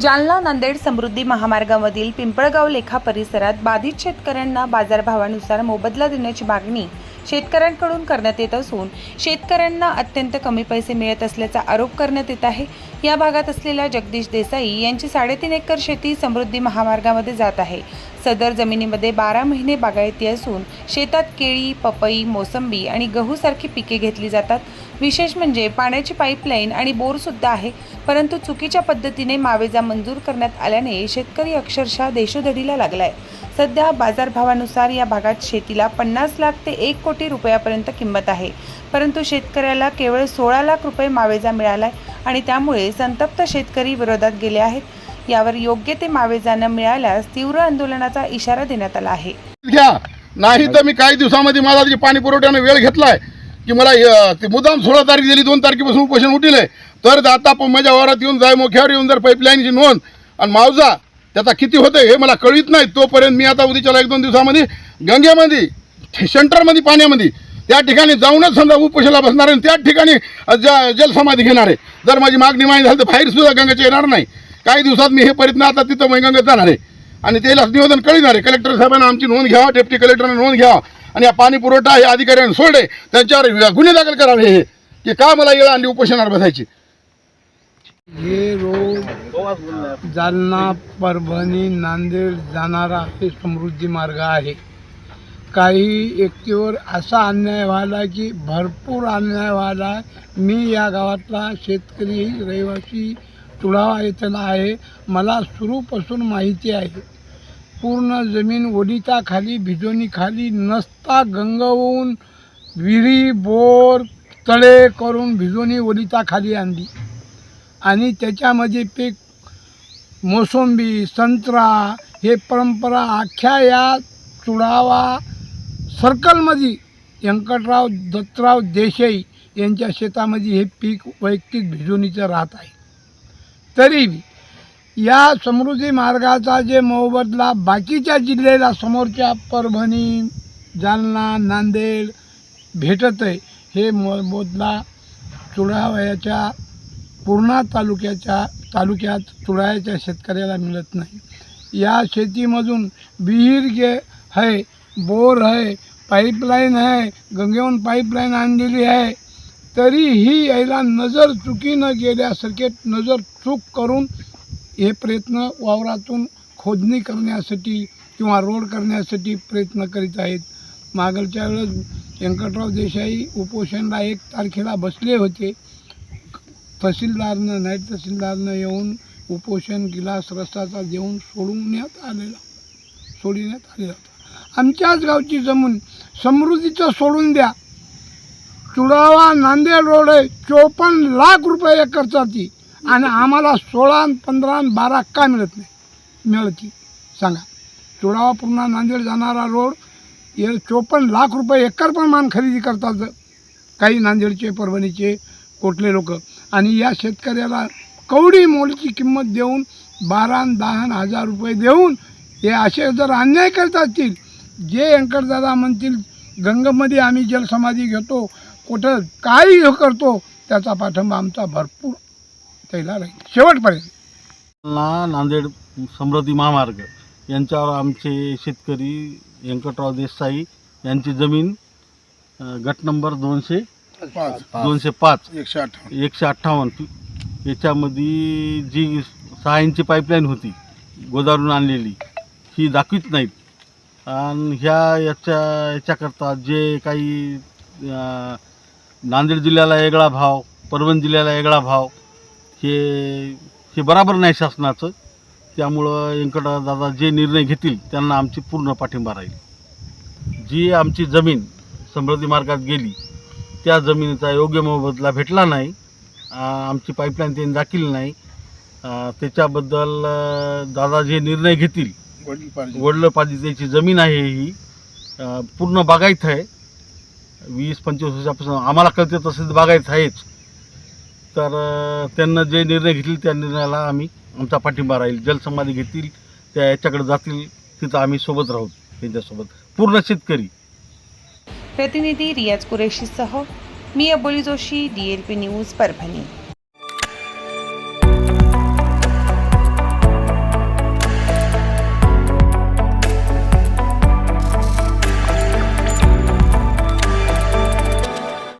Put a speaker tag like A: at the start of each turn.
A: जालना नांदेड समृद्धी महामार्गामधील पिंपळगाव लेखा परिसरात बाधित शेतकऱ्यांना बाजारभावानुसार मोबदला देण्याची मागणी शेतकऱ्यांकडून करण्यात येत असून शेतकऱ्यांना अत्यंत कमी पैसे मिळत असल्याचा आरोप करण्यात येत आहे. या भागात असलेल्या जगदीश देसाई यांची साडेतीन एकर शेती समृद्धी महामार्गामध्ये जात आहे. सदर जमिनीमध्ये बारा महिने बागायती असून शेतात केळी पपई मोसंबी आणि गहूसारखी पिके घेतली जातात. विशेष म्हणजे पाण्याची पाईपलाईन आणि बोरसुद्धा आहे परंतु चुकीच्या पद्धतीने मावेजा मंजूर करण्यात आल्याने शेतकरी अक्षरशः देशोधडीला लागलाय. सध्या बाजारभावानुसार या भागात शेतीला पन्नास लाख ते एक कोटी रुपयापर्यंत किंमत आहे. परंतु शेतकऱ्याला केवळ सोळा लाख रुपये मावेजा मिळालाय आणि त्यामुळे संतप्त शेतकरी विरोधात गेले आहेत. यावर योग्य ते मावेजानं मिळाल्यास तीव्र आंदोलनाचा इशारा देण्यात आला आहे.
B: घ्या. नाही तर मी काही दिवसामध्ये माझा जे पाणी पुरवठ्याने वेळ घेतलाय की मला ते मुद्दाम सोळा तारीख दिली दोन तारखेपासून उपोषण उठील आहे. तर आता पण माझ्या वावरात येऊन जाय मोख्यावर येऊन जर पाईपलाईनची नोंद आणि मावजा त्याचा किती होतं हे मला कळीत नाही. तोपर्यंत मी आता उद्याच्याला एक दोन दिवसामध्ये गंगेमध्ये सेंटरमध्ये पाण्यामध्ये त्या ठिकाणी जाऊनच समजा उपोषणाला बसणार आहे आणि त्याच ठिकाणी ज जलसमाधी घेणार आहे. जर माझी मागणी माहिती झाली तर बाहेर सुद्धा गंगेच्या येणार नाही. काही दिवसात मी हे प्रयत्न आता तिथं मग जाणार आहे. आणि त्याला निवेदन कळणार आहे. कलेक्टर साहेबांना आमची नोंद घ्यावा डेप्टी कलेक्टरने नोंद घ्यावा आणि या पाणी पुरवठा हे अधिकाऱ्यांनी सोडले. त्यांच्यावर गुन्हे दाखल करावे हे. की का मला येळ आणली उपोषणावर बसायची?
C: हे रोड जालना परभणी नांदेड जाणारा हे समृद्धी मार्ग आहे. काही एकटीवर असा अन्याय व्हायला की भरपूर अन्याय व्हायला मी या गावातला शेतकरी रहिवासी तुळावा येथला आहे. मला सुरूपासून माहिती आहे. पूर्ण जमीन ओलिताखाली भिजवणीखाली नसता गंगवून विहिरी बोर तळे करून भिजवणी ओलिताखाली आणली. आणि त्याच्यामध्ये पीक मोसंबी संत्रा हे परंपरा अख्ख्या या चुडावा सर्कलमध्ये व्यंकटराव दत्तराव देसाई यांच्या शेतामध्ये हे पीक वैयक्तिक भिजवणीचं राहत आहे. तरी या समृद्धी मार्गाचा जे मोबदला बाकीच्या जिल्ह्याला समोरच्या परभणी जालना नांदेड भेटत आहे हे मोबदला चुडावयाच्या पूर्णा तालुक्याच्या तालुक्यात चुडाळ्याच्या शेतकऱ्याला मिळत नाही. या शेतीमधून विहीर गे आहे बोर आहे पाईपलाईन आहे गंगेहून पाईपलाईन आणलेली आहे तरीही यायला नजर चुकीनं गेल्यासारखे नजर चूक करून हे प्रयत्न वावरातून खोदणी करण्यासाठी किंवा रोड करण्यासाठी प्रयत्न करीत आहेत. मागलच्या वेळेस व्यंकटराव देसाई उपोषणला एक तारखेला बसले होते. तहसीलदारनं नाईट तहसीलदारनं येऊन उपोषण गिलास रस्ताचा देऊन सोडवण्यात आलेला सोडण्यात आलेला होता. आमच्याच गावची जमीन समृद्धीचं सोडून द्या. चुडावा नांदेड रोड आहे चोपन्न लाख रुपये खर्चाची आणि आम्हाला सोळा आणि पंधरा आणि बारा का मिळत नाही? मिळती सांगा. चुडावा पूर्ण नांदेड जाणारा रोड हे चोपन्न लाख रुपये एकर प्रमाण खरेदी करतात. काही नांदेडचे परभणीचे कोटले लोक. आणि या शेतकऱ्याला कवडी मोलची किंमत देऊन बारा दहा आणि हजार रुपये देऊन हे असे जर अन्याय करत असतील जे व्यंकटदादा म्हणतील गंगेमध्ये आम्ही जलसमाधी घेतो कुठं काही हे करतो त्याचा पाठिंबा आमचा भरपूर त्याला राहील. शेवटपर्यंत.
D: ना नांदेड समृद्धी महामार्ग यांच्यावर आमचे शेतकरी व्यंकटराव देसाई यांची जमीन गट नंबर दोनशे
B: पाच.
D: दोनशे पाच.
B: एकशे अठ्ठावन्न.
D: एकशे अठ्ठावन्न. याच्यामध्ये जी सहा इंची पाईपलाईन होती गोदावरून आणलेली ही दाखवीत नाहीत. आणि ह्या याच्या याच्याकरता जे काही नांदेड जिल्ह्याला वेगळा भाव परभणी जिल्ह्याला वेगळा भाव हे हे बराबर नाही शासनाचं. त्यामुळं व्यंकटदादा जे निर्णय घेतील त्यांना आमची पूर्ण पाठिंबा राहील. जी आमची जमीन समृद्धी मार्गात गेली त्या जमिनीचा योग्य मोबदला भेटला नाही आमची पाईपलाईन त्यांनी दाखिली नाही त्याच्याबद्दल दादा जे निर्णय घेतील
B: वडील पाहिजे
D: वडलोपार्जितेची जमीन आहे ही पूर्ण बागायत आहे. वीस पंचवीस वर्षापासून आम्हाला कळते तसेच बघायचं आहेच. तर त्यांना जे निर्णय घेतील त्या निर्णयाला आम्ही आमचा पाठिंबा राहील. जलसमाधी घेतील त्या याच्याकडे जातील तिथं आम्ही सोबत राहू त्यांच्यासोबत. पूर्ण शेतकरी.
A: प्रतिनिधी रियाज कुरेशीसह मी Aboli Joshi D L P news Parbhani.